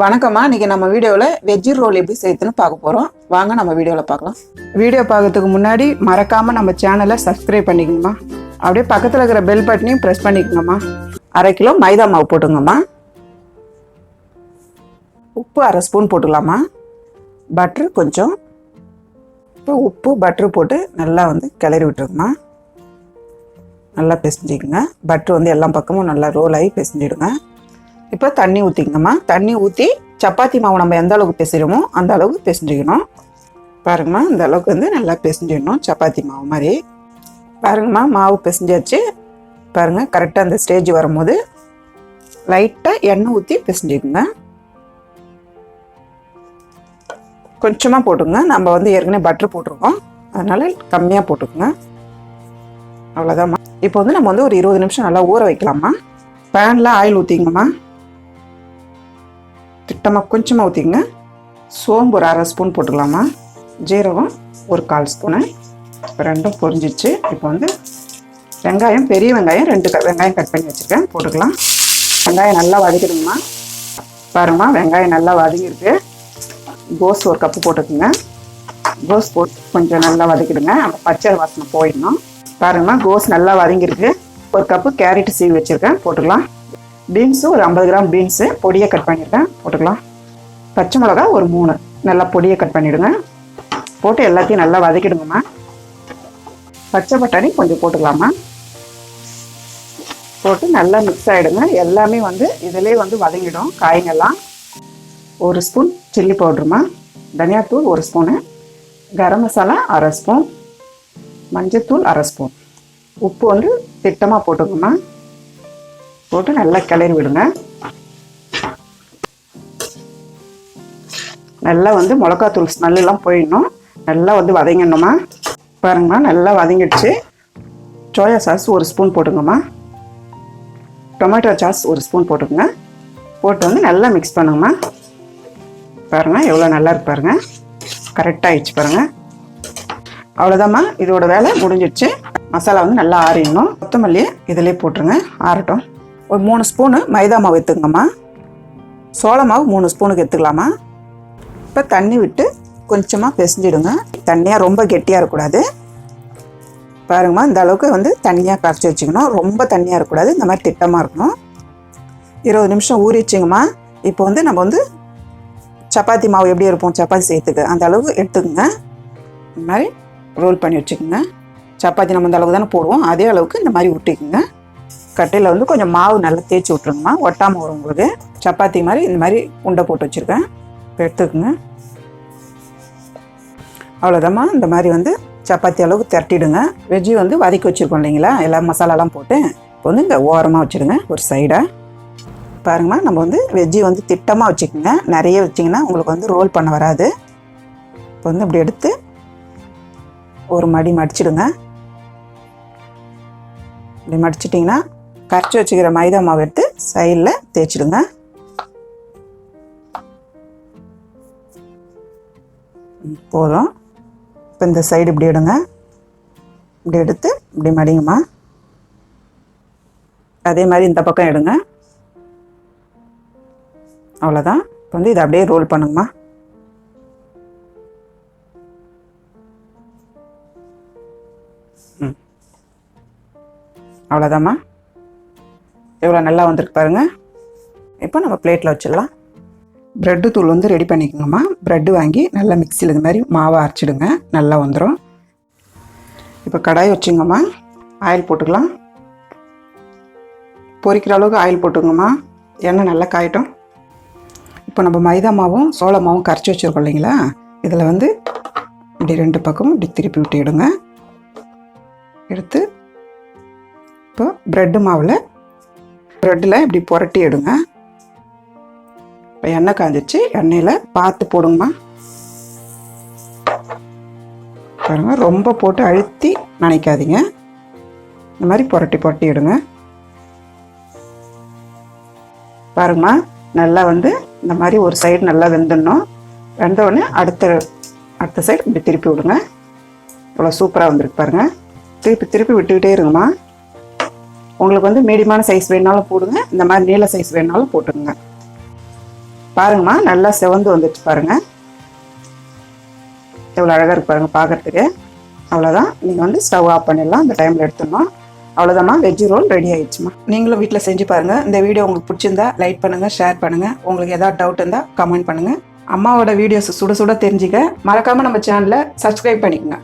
வணக்கம்மா. இன்னைக்கு நம்ம வீடியோவில் வெஜ்ஜி ரோல் எப்படி செய்யுதுன்னு பார்க்க போகிறோம் வாங்க நம்ம வீடியோவில் பார்க்கலாம். வீடியோ பார்க்கறதுக்கு முன்னாடி மறக்காமல் நம்ம சேனலை சப்ஸ்கிரைப் பண்ணிக்கணுமா அப்படியே பக்கத்தில் இருக்கிற பெல் பட்டனையும் ப்ரெஸ் பண்ணிக்கோங்கம்மா. அரை கிலோ மைதா மாவு போட்டுங்கம்மா உப்பு அரை ஸ்பூன் போட்டுக்கலாமா பட்ரு கொஞ்சம். இப்போ உப்பு பட்ரு போட்டு நல்லா வந்து கிளறி விட்டுருங்கம்மா. நல்லா பிசைஞ்சிக்கங்க. பட்ரு வந்து எல்லா பக்கமும் நல்லா ரோல் ஆகி பிசைஞ்சிடுங்க. இப்போ தண்ணி ஊற்றிக்கங்கம்மா தண்ணி ஊற்றி சப்பாத்தி மாவு நம்ம எந்த அளவுக்கு பிசைகிறோமோ அந்த அளவுக்கு பிசைஞ்சிக்கணும். பாருங்கம்மா இந்த அளவுக்கு வந்து நல்லா பிசைஞ்சிடணும் சப்பாத்தி மாவு மாதிரி. பாருங்கம்மா மாவு பிசைஞ்சாச்சு. பாருங்கள் கரெக்டாக அந்த ஸ்டேஜ் வரும்போது லைட்டாக எண்ணெய் ஊற்றி பிசைஞ்சிக்கோங்க. கொஞ்சமாக போட்டுங்க நம்ம வந்து ஏற்கனவே பட்டர் போட்டிருக்கோம். அதனால் கம்மியாக போட்டுக்கோங்க. அவ்வளோதாம்மா இப்போ வந்து நம்ம வந்து ஒரு இருபது நிமிஷம் நல்லா ஊற வைக்கலாமா பேனில் ஆயில் ஊற்றிங்கம்மா திட்டமாக கொஞ்சமாக ஊற்றிங்க சோம்பு ஒரு அரை ஸ்பூன் போட்டுக்கலாமா? ஜீரகம் ஒரு கால் ஸ்பூனு. இப்போ ரெண்டும் பொரிஞ்சிச்சு. இப்போ வந்து வெங்காயம் பெரிய வெங்காயம் ரெண்டு க- வெங்காயம் கட் பண்ணி வச்சுருக்கேன். போட்டுக்கலாம். வெங்காயம் நல்லா வதக்கிடுங்கம்மா. பாருங்கம்மா வெங்காயம் நல்லா வதங்கிருக்கு கோஸ் ஒரு கப்பு போட்டுக்குங்க. கோஸ் போட்டு கொஞ்சம் நல்லா வதக்கிடுங்க. அந்த பச்சை வாசனை போயிடணும். பாருங்கம்மா கோஸ் நல்லா வதங்கிருக்கு ஒரு கப்பு கேரட் சீவி வச்சுருக்கேன். போட்டுக்கலாம். பீன்ஸு ஒரு ஐம்பது கிராம் பீன்ஸு பொடியை கட் பண்ணியிருக்கேன். போட்டுக்கலாம். பச்சை மிளகா ஒரு மூணு. நல்லா பொடியை கட் பண்ணிவிடுங்க போட்டு எல்லாத்தையும் நல்லா வதக்கிடுங்கம்மா பச்சை பட்டாணி கொஞ்சம் போட்டுக்கலாமா. போட்டு நல்லா மிக்ஸ் ஆகிடுங்க எல்லாமே வந்து இதிலே வந்து வதங்கிடும். காய்ங்கெல்லாம். ஒரு ஸ்பூன் சில்லி பவுட்ருமா தனியாத்தூள் ஒரு ஸ்பூனு கரம் மசாலா அரை ஸ்பூன் மஞ்சத்தூள் அரை ஸ்பூன் உப்பு வந்து திட்டமாக போட்டுக்கோமா போட்டு நல்லா கிளறி விடுங்க. நல்லா வந்து மிளகாத்தூள் ஸ்மெல்லாம் போயிடணும். நல்லா வந்து வதங்கிடணுமா பாருங்கம்மா நல்லா வதங்கிடுச்சு. சோயா சாஸ் ஒரு ஸ்பூன் போட்டுங்கம்மா டொமேட்டோ சாஸ் ஒரு ஸ்பூன் போட்டுக்கோங்க. போட்டு வந்து நல்லா மிக்ஸ் பண்ணுங்கம்மா. பாருங்கள் எவ்வளோ நல்லா இருக்கு பாருங்க. கரெக்டாக ஆயிடுச்சு பாருங்கள் அவ்வளோதாம்மா இதோட வேலை முடிஞ்சிடுச்சு. மசாலா வந்து நல்லா ஆறிடணும். கொத்தமல்லி இதிலே போட்டுருங்க. ஆறட்டும். ஒரு மூணு ஸ்பூனு மைதா மாவு எடுத்துக்கங்கம்மா. சோள மாவு மூணு ஸ்பூனுக்கு எடுத்துக்கலாமா? இப்போ தண்ணி விட்டு கொஞ்சமாக பிசைஞ்சிடுங்க. தண்ணியாக ரொம்ப கெட்டியாக இருக்கக்கூடாது. பாருங்கம்மா இந்த அளவுக்கு வந்து தண்ணியாக கரைச்சி வச்சுக்கணும். ரொம்ப தண்ணியாக இருக்கக்கூடாது. இந்த மாதிரி திட்டமாக இருக்கணும். இருபது நிமிஷம் ஊறிச்சுங்கம்மா இப்போ வந்து நம்ம வந்து சப்பாத்தி மாவு எப்படி இருப்போம்? சப்பாத்தி செய்யறதுக்கு அந்த அளவுக்கு எடுத்துக்கோங்க. இந்த மாதிரி ரோல் பண்ணி வச்சுக்கோங்க. சப்பாத்தி நம்ம இந்த அளவுக்கு தானே போடுவோம். அதே அளவுக்கு இந்த மாதிரி விட்டுக்குங்க கட்டையில் வந்து கொஞ்சம் மாவு நல்லா தேய்ச்சி விட்ருங்கம்மா ஒட்டாமல் வரும் உங்களுக்கு. சப்பாத்தி மாதிரி இந்த மாதிரி உண்டை போட்டு வச்சுருக்கேன். இப்போ எடுத்துக்கோங்க. அவ்வளோதாம்மா இந்த மாதிரி வந்து சப்பாத்தி அளவுக்கு திரட்டிடுங்க. வெஜ்ஜி வந்து வதக்கி வச்சுருக்கோம் இல்லைங்களா? எல்லா மசாலாலாம் போட்டு இப்போ வந்து இந்த ஓரமாக வச்சுடுங்க. ஒரு சைடாக பாருங்கம்மா நம்ம வந்து வெஜ்ஜி வந்து திட்டமாக வச்சுக்கோங்க. நிறைய வச்சிங்கன்னா உங்களுக்கு வந்து ரோல் பண்ண வராது. இப்போ வந்து இப்படி எடுத்து ஒரு மடி மடிச்சிடுங்க. இப்படி மடிச்சிட்டிங்கன்னா கரைச்சி வச்சுக்கிற மைதா மாவு எடுத்து சைடில் தேய்ச்சிடுங்க. ம், போதும். இப்போ இந்த சைடு இப்படி எடுங்க. இப்படி எடுத்து இப்படி மடிங்கம்மா. அதே மாதிரி இந்த பக்கம் எடுங்க. அவ்வளோதான் இப்போ வந்து இதை அப்படியே ரோல் பண்ணுங்கம்மா. ம். அவ்வளோதாம்மா எவ்வளோ நல்லா வந்திருக்கு பாருங்கள் இப்போ நம்ம பிளேட்டில் வச்சிடலாம் ப்ரெட்டு தூள் வந்து ரெடி பண்ணிக்கோங்கம்மா. ப்ரெட்டு வாங்கி நல்லா மிக்சியில் இது மாதிரி மாவை அரைச்சிடுங்க. நல்லா வந்துடும் இப்போ கடாய் வச்சுங்கம்மா. ஆயில் போட்டுக்கலாம். பொரிக்கிற அளவுக்கு ஆயில் போட்டுங்கம்மா எண்ணெய் நல்லா காயட்டும். இப்போ நம்ம மைதா மாவும் சோள மாவும் கரைச்சி வச்சுருக்கோம் இல்லைங்களா? இதில் வந்து இப்படி ரெண்டு பக்கமும் இப்படி திருப்பி விட்டுடுங்க. எடுத்து இப்போ ப்ரெட்டு மாவில் ப்ரெட்டில் இப்படி புரட்டி எடுங்க. இப்போ எண்ணெய் காஞ்சிச்சு எண்ணெயில் பார்த்து போடுங்கம்மா. பாருங்கள் ரொம்ப போட்டு அழுத்தி நினைக்காதீங்க. இந்த மாதிரி புரட்டி புரட்டி எடுங்க. பாருங்கம்மா நல்லா வந்து இந்த மாதிரி ஒரு சைடு நல்லா வெந்துடணும். வெந்தவுடனே அடுத்த அடுத்த சைடு இப்படி திருப்பி விடுங்க. இவ்வளோ சூப்பராக வந்திருக்கு பாருங்கள் திருப்பி திருப்பி விட்டுக்கிட்டே இருங்கம்மா. உங்களுக்கு வந்து மீடியமான சைஸ் வேணாலும் போடுங்க. இந்த மாதிரி நீள சைஸ் வேணாலும் போட்டுக்கோங்க. பாருங்கம்மா நல்லா செவந்து வந்துடுச்சு பாருங்க. எவ்வளோ அழகாக இருக்கு பாருங்க பார்க்கறதுக்கு. அவ்வளோதான் நீங்கள் வந்து ஸ்டவ் ஆஃப் பண்ணிடலாம். அந்த டைமில் எடுத்துடணும். அவ்வளோதாம்மா வெஜ்ஜு ரோல் ரெடி ஆயிடுச்சுமா நீங்களும் வீட்டில் செஞ்சு பாருங்கள் இந்த வீடியோ உங்களுக்கு பிடிச்சிருந்தா லைக் பண்ணுங்கள் ஷேர் பண்ணுங்கள் உங்களுக்கு ஏதாவது டவுட் இருந்தால் கமெண்ட் பண்ணுங்கள் அம்மாவோட வீடியோஸ் சுட சுட தெரிஞ்சுக்க. மறக்காமல் நம்ம சேனலை சப்ஸ்கிரைப் பண்ணிக்கோங்க.